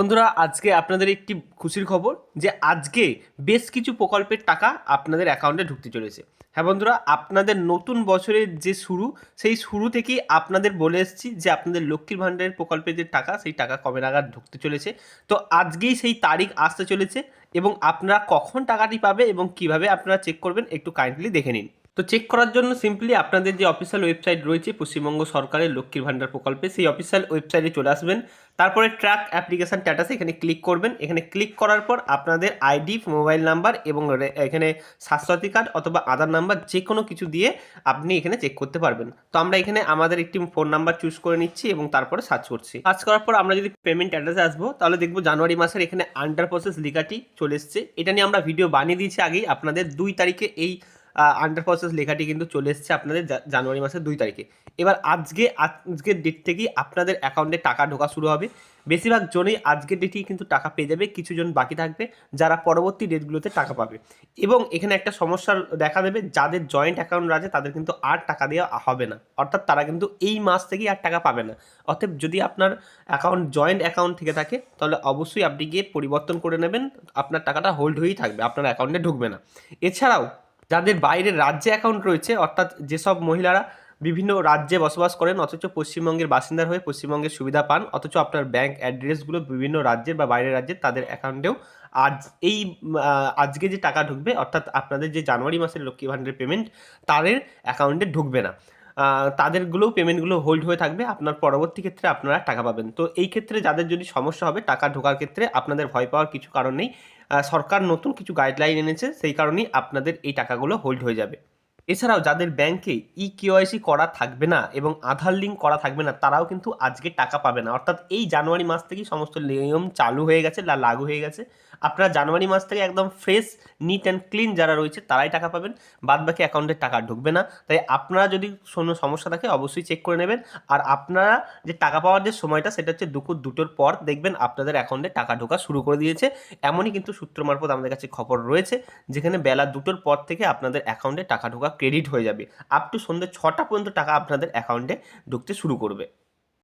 বন্ধুরা, আজকে আপনাদের একটি খুশির খবর যে আজকে বেশ কিছু প্রকল্পের টাকা আপনাদের অ্যাকাউন্টে ঢুকতে চলেছে। হ্যাঁ বন্ধুরা, আপনাদের নতুন বছরের যে শুরু, সেই শুরু থেকেই আপনাদের বলে এসেছি যে আপনাদের লক্ষ্মীর ভাণ্ডারের প্রকল্পের যে টাকা, সেই টাকা কবে নাগাদ ঢুকতে চলেছে। তো আজকেই সেই তারিখ আসতে চলেছে এবং আপনারা কখন টাকাটি পাবে এবং কীভাবে আপনারা চেক করবেন, একটু কাইন্ডলি দেখে নিন। তো চেক করার জন্য সিম্পলি আপনাদের যে অফিসিয়াল ওয়েবসাইট রয়েছে পশ্চিমবঙ্গ সরকারের লক্ষ্মীর ভাণ্ডার প্রকল্পে, সেই অফিসিয়াল ওয়েবসাইটে চলে আসবেন। তারপরে ট্র্যাক অ্যাপ্লিকেশন স্ট্যাটাস এখানে ক্লিক করবেন। এখানে ক্লিক করার পর আপনাদের আইডি মোবাইল নাম্বার এবং এখানে স্বাস্থ্যসাথী কার্ড অথবা আধার নাম্বার যে কোনো কিছু দিয়ে আপনি এখানে চেক করতে পারবেন। তো আমরা এখানে আমাদের একটি ফোন নাম্বার চুজ করে নিচ্ছি এবং তারপরে সার্চ করছি। সার্চ করার পর আমরা যদি পেমেন্ট অ্যাড্রেসে আসব, তাহলে দেখব জানুয়ারি মাসের এখানে আন্ডার প্রসেস লেখাটি চলে এসছে। এটা নিয়ে আমরা ভিডিও বানিয়ে দিয়েছি আগেই। আপনাদের দুই তারিখে এই আন্ডার প্রসেস লেখাটি কিন্তু চলে এসছে আপনাদের জানুয়ারি মাসের দুই তারিখে। এবার আজকে, আজকের ডেট থেকেই আপনাদের অ্যাকাউন্টে টাকা ঢোকা শুরু হবে। বেশিরভাগ জনেই আজকের ডেটেই কিন্তু টাকা পেয়ে যাবে কিছু জন বাকি থাকবে, যারা পরবর্তী ডেটগুলোতে টাকা পাবে। এবং এখানে একটা সমস্যা দেখা দেবে, যাদের জয়েন্ট অ্যাকাউন্ট আছে তাদের কিন্তু আর টাকা দেওয়া হবে না। অর্থাৎ তারা কিন্তু এই মাস থেকেই আর টাকা পাবে না। অতএব যদি আপনার অ্যাকাউন্ট জয়েন্ট অ্যাকাউন্ট থেকে থাকে, তাহলে অবশ্যই আপনি গিয়ে পরিবর্তন করে নেবেন। আপনার টাকাটা হোল্ড হয়েই থাকবে, আপনার অ্যাকাউন্টে ঢুকবে না। এছাড়াও যাদের বাইরের রাজ্যে অ্যাকাউন্ট রয়েছে, অর্থাৎ যেসব মহিলারা বিভিন্ন রাজ্যে বসবাস করেন, অথচ পশ্চিমবঙ্গের বাসিন্দার হয়ে পশ্চিমবঙ্গের সুবিধা পান, অথচ আপনার ব্যাংক অ্যাড্রেসগুলো বিভিন্ন রাজ্যের বা বাইরের রাজ্যের তাদের অ্যাকাউন্টেও আজ এই আজকে যে টাকা ঢুকবে, অর্থাৎ আপনাদের যে জানুয়ারি মাসের লক্ষ্মী ভাণ্ডারের পেমেন্ট তাদের অ্যাকাউন্টে ঢুকবে না। তাদেরগুলোও পেমেন্টগুলো হোল্ড হয়ে থাকবে, আপনার পরবর্তী ক্ষেত্রে আপনারা টাকা পাবেন। তো এই ক্ষেত্রে যাদের যদি সমস্যা হবে, টাকা ঢোকার ক্ষেত্রে আপনাদের ভয় পাওয়ার কিছু কারণ নেই। সরকার নতুন কিছু গাইডলাইন এনেছে সেই কারণেই আপনাদের এই টাকাগুলো হোল্ড হয়ে যাবে। এছাড়াও যাদের ব্যাংকে ই কেওয়াইসি করা থাকবে না এবং আধার লিঙ্ক করা থাকবে না, তারাও কিন্তু আজকে টাকা পাবে না। অর্থাৎ এই জানুয়ারি মাস থেকেই সমস্ত নিয়ম চালু হয়ে গেছে লাগু হয়ে গেছে। আপনারা জানুয়ারি মাস থেকে একদম ফ্রেশ নিট অ্যান্ড ক্লিন যারা রয়েছে, তারাই টাকা পাবেন। বাদ বাকি অ্যাকাউন্টে টাকা ঢুকবে না। তাই আপনারা যদি কোনো সমস্যা থাকে, অবশ্যই চেক করে নেবেন। আর আপনারা যে টাকা পাওয়ার যে সময়টা, সেটা হচ্ছে দুপুর দুটোর পর দেখবেন আপনাদের অ্যাকাউন্টে টাকা ঢোকা শুরু করে দিয়েছে। এমনই কিন্তু সূত্র মারফত আমাদের কাছে খবর রয়েছে, যেখানে বেলা দুটোর পর থেকে আপনাদের অ্যাকাউন্টে টাকা ঢোকা ক্রেডিট হয়ে যাবে। আপ টু সন্ধ্যে ছটা পর্যন্ত টাকা আপনাদের অ্যাকাউন্টে ঢুকতে শুরু করবে।